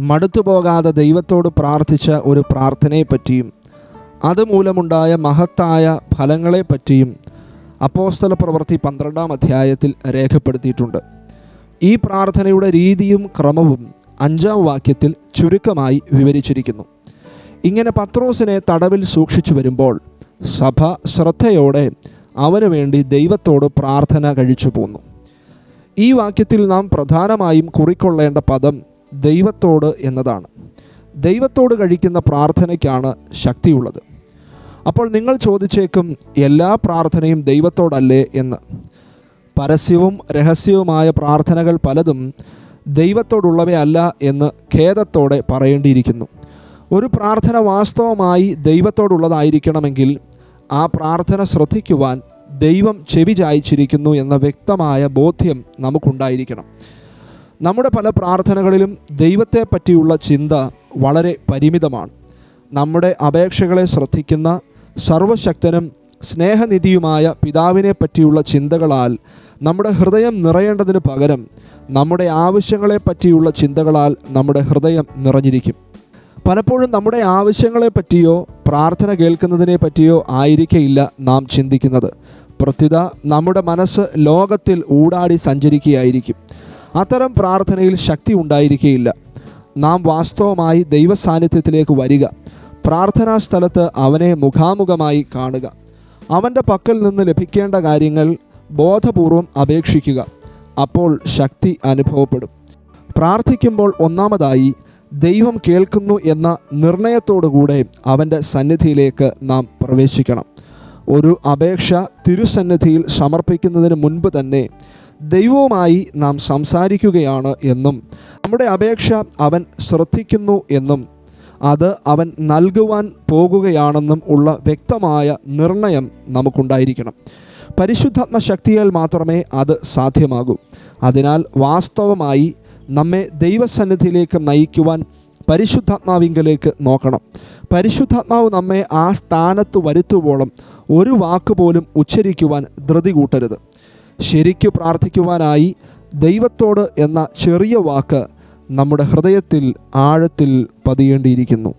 മടുത്തു പോകാതെ ദൈവത്തോട് പ്രാർത്ഥിച്ച ഒരു പ്രാർത്ഥനയെപ്പറ്റിയും അതുമൂലമുണ്ടായ മഹത്തായ ഫലങ്ങളെപ്പറ്റിയും അപ്പോസ്തല പ്രവൃത്തി പന്ത്രണ്ടാം അധ്യായത്തിൽ രേഖപ്പെടുത്തിയിട്ടുണ്ട്. ഈ പ്രാർത്ഥനയുടെ രീതിയും ക്രമവും അഞ്ചാം വാക്യത്തിൽ ചുരുക്കമായി വിവരിച്ചിരിക്കുന്നു. ഇങ്ങനെ പത്രോസിനെ തടവിൽ സൂക്ഷിച്ചു വരുമ്പോൾ സഭ ശ്രദ്ധയോടെ അവനു വേണ്ടി ദൈവത്തോട് പ്രാർത്ഥന കഴിച്ചു പോന്നു. ഈ വാക്യത്തിൽ നാം പ്രധാനമായും കുറിക്കൊള്ളേണ്ട പദം ദൈവത്തോട് എന്നതാണ്. ദൈവത്തോട് കഴിക്കുന്ന പ്രാർത്ഥനയ്ക്കാണ് ശക്തിയുള്ളത്. അപ്പോൾ നിങ്ങൾ ചോദിച്ചേക്കും എല്ലാ പ്രാർത്ഥനയും ദൈവത്തോടല്ലേ എന്ന്. പരസ്യവും രഹസ്യവുമായ പ്രാർത്ഥനകൾ പലതും ദൈവത്തോടുള്ളവയല്ല എന്ന് ഖേദത്തോടെ പറയേണ്ടിയിരിക്കുന്നു. ഒരു പ്രാർത്ഥന വാസ്തവമായി ദൈവത്തോടുള്ളതായിരിക്കണമെങ്കിൽ ആ പ്രാർത്ഥന ശ്രദ്ധിക്കുവാൻ ദൈവം ചെവി ചായ്ച്ചിരിക്കുന്നു എന്ന വ്യക്തമായ ബോധ്യം നമുക്കുണ്ടായിരിക്കണം. നമ്മുടെ പല പ്രാർത്ഥനകളിലും ദൈവത്തെ പറ്റിയുള്ള ചിന്ത വളരെ പരിമിതമാണ്. നമ്മുടെ അപേക്ഷകളെ ശ്രദ്ധിക്കുന്ന സർവശക്തനും സ്നേഹനിധിയുമായ പിതാവിനെ പറ്റിയുള്ള ചിന്തകളാൽ നമ്മുടെ ഹൃദയം നിറയേണ്ടതിന് പകരം നമ്മുടെ ആവശ്യങ്ങളെ പറ്റിയുള്ള ചിന്തകളാൽ നമ്മുടെ ഹൃദയം നിറഞ്ഞിരിക്കും. പലപ്പോഴും നമ്മുടെ ആവശ്യങ്ങളെ പറ്റിയോ പ്രാർത്ഥന കേൾക്കുന്നതിനെ പറ്റിയോ ആയിരിക്കയില്ല നാം ചിന്തിക്കുന്നത്. പ്രത്യുത നമ്മുടെ മനസ്സ് ലോകത്തിൽ ഊടാടി സഞ്ചരിക്കുകയായിരിക്കും. അത്തരം പ്രാർത്ഥനയിൽ ശക്തി ഉണ്ടായിരിക്കുകയില്ല നാം വാസ്തവമായി ദൈവസാന്നിധ്യത്തിലേക്ക് വരിക. പ്രാർത്ഥനാ സ്ഥലത്ത് അവനെ മുഖാമുഖമായി കാണുക. അവന്റെ പക്കൽ നിന്ന് ലഭിക്കേണ്ട കാര്യങ്ങൾ ബോധപൂർവം അപേക്ഷിക്കുക. അപ്പോൾ ശക്തി അനുഭവപ്പെടും. പ്രാർത്ഥിക്കുമ്പോൾ ഒന്നാമതായി ദൈവം കേൾക്കുന്നു എന്ന നിർണയത്തോടുകൂടെ അവന്റെ സന്നിധിയിലേക്ക് നാം പ്രവേശിക്കണം. ഒരു അപേക്ഷ തിരുസന്നിധിയിൽ സമർപ്പിക്കുന്നതിന് മുൻപ് തന്നെ ദൈവവുമായി നാം സംസാരിക്കുകയാണ് എന്നും നമ്മുടെ അപേക്ഷ അവൻ ശ്രദ്ധിക്കുന്നു എന്നും അത് അവൻ നൽകുവാൻ പോകുകയാണെന്നും ഉള്ള വ്യക്തമായ നിർണയം നമുക്കുണ്ടായിരിക്കണം. പരിശുദ്ധാത്മ ശക്തിയാൽ മാത്രമേ അത് സാധ്യമാകൂ. അതിനാൽ വാസ്തവമായി നമ്മെ ദൈവസന്നിധിയിലേക്ക് നയിക്കുവാൻ പരിശുദ്ധാത്മാവിങ്കലേക്ക് നോക്കണം. പരിശുദ്ധാത്മാവ് നമ്മെ ആ സ്ഥാനത്ത് വരുത്തുവോളം ഒരു വാക്കുപോലും ഉച്ചരിക്കുവാൻ ധൃതി കൂട്ടരുത് ശരിക്കു പ്രാർത്ഥിക്കുവാനായി ദൈവത്തോട് എന്ന ചെറിയ വാക്ക് നമ്മുടെ ഹൃദയത്തിൽ ആഴത്തിൽ പതിയേണ്ടിയിരിക്കുന്നു.